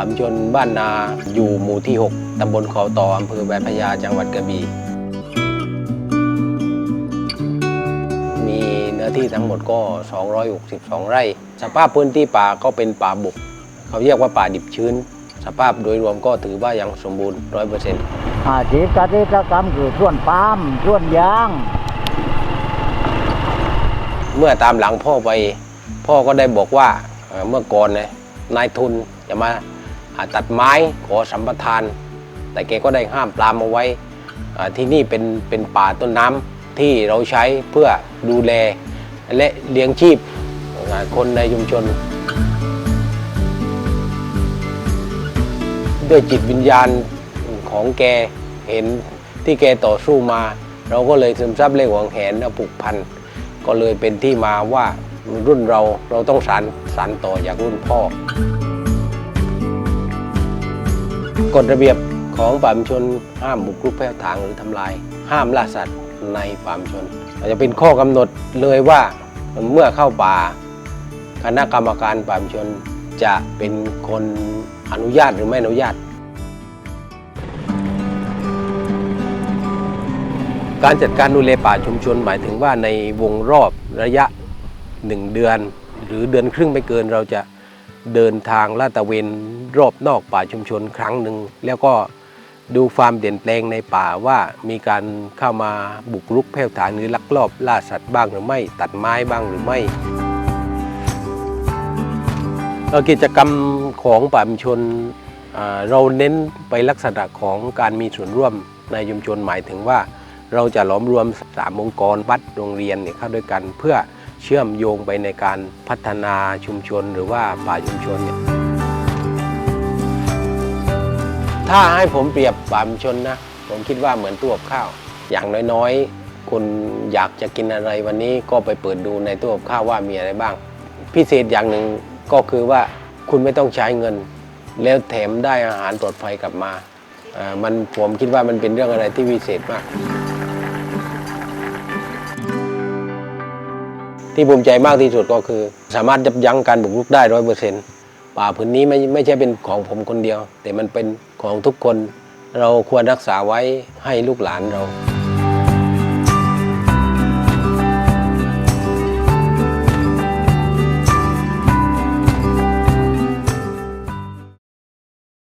ามชนบ้านนาอยู่หมู่ที่ 6 ตำบลเขาต่ออำเภอแวพญาจังหวัดกระบี่มีเนื้อที่ทั้งหมดก็ 262 ไร่ สภาพพื้นที่ป่าก็เป็นป่าบุก เขาเรียกว่าป่าดิบชื้น สภาพโดยรวมก็ถือว่ายังสมบูรณ์ร้อยเปอร์เซ็นต์อาชีพเกษตรกรรมคือส่วนปาล์มส่วนยาง เมื่อตามหลังพ่อไป พ่อก็ได้บอกว่าเมื่อก่อนเนี่ยนายทุนจะมา ตัดไม้ขอสัมปทาน แต่แกก็ได้ห้ามปรามเอาไว้ ที่นี่เป็นเป็นป่าต้นน้ำที่เราใช้เพื่อดูแลและเลี้ยงชีพคนในชุมชน ด้วยจิตวิญญาณของแกเห็นที่แกต่อสู้มา เราก็เลยซึมซับเลยหวงแหนและผูกพันก็เลยเป็นที่มาว่ารุ่นเราเราต้องสานสานต่อจากรุ่นพ่อ กฎระเบียบของป่ามชนห้ามบุกรุกแพร่ถางหรือทำลาย ห้ามล่าสัตว์ในป่ามชน อาจจะเป็นข้อกำหนดเลยว่าเมื่อเข้าป่า คณะกรรมการป่ามชนจะเป็นคนอนุญาตหรือไม่อนุญาต การจัดการดูแลป่าชุมชนหมายถึงว่าในวงรอบระยะ 1 เดือน หรือเดือนครึ่งไม่เกินเราจะ เดินทางลาดตระเวนรอบนอกป่าชุมชนครั้งหนึ่งแล้วก็ดูความเปลี่ยนแปลงในป่าว่ามีการเข้ามาบุกรุกแพร่ฐานหรือลักลอบล่าสัตว์บ้างหรือไม่ ตัดไม้บ้างหรือไม่กิจกรรมของป่าชุมชนเราเน้นไปลักษณะของการมีส่วนร่วมในชุมชนหมายถึงว่า เราจะหลอมรวมสามองค์กรวัดโรงเรียนเนี่ยเข้าด้วยกันเพื่อ เชื่อมโยงไปในการพัฒนาชุมชนหรือว่าป่าชุมชนเนี่ยถ้าให้ผมเปรียบป่าชุมชนนะ ผมคิดว่าเหมือนตู้กับข้าว อย่างน้อยๆคนอยากจะกินอะไรวันนี้ก็ไปเปิดดูในตู้กับข้าวว่ามีอะไรบ้าง พิเศษอย่างหนึ่งก็คือว่าคุณไม่ต้องใช้เงิน แล้วแถมได้อาหารปลอดภัยกลับมาอ่ามันผมคิดว่ามันเป็นเรื่องอะไรที่วิเศษมาก ที่ภูมิใจมากที่สุดก็คือ สามารถยับยั้งการบุกรุกได้ร้อยเปอร์เซ็นต์ป่าพื้นนี้ไม่ไม่ใช่เป็นของผมคนเดียว แต่มันเป็นของทุกคน เราควรรักษาไว้ให้ลูกหลานเรา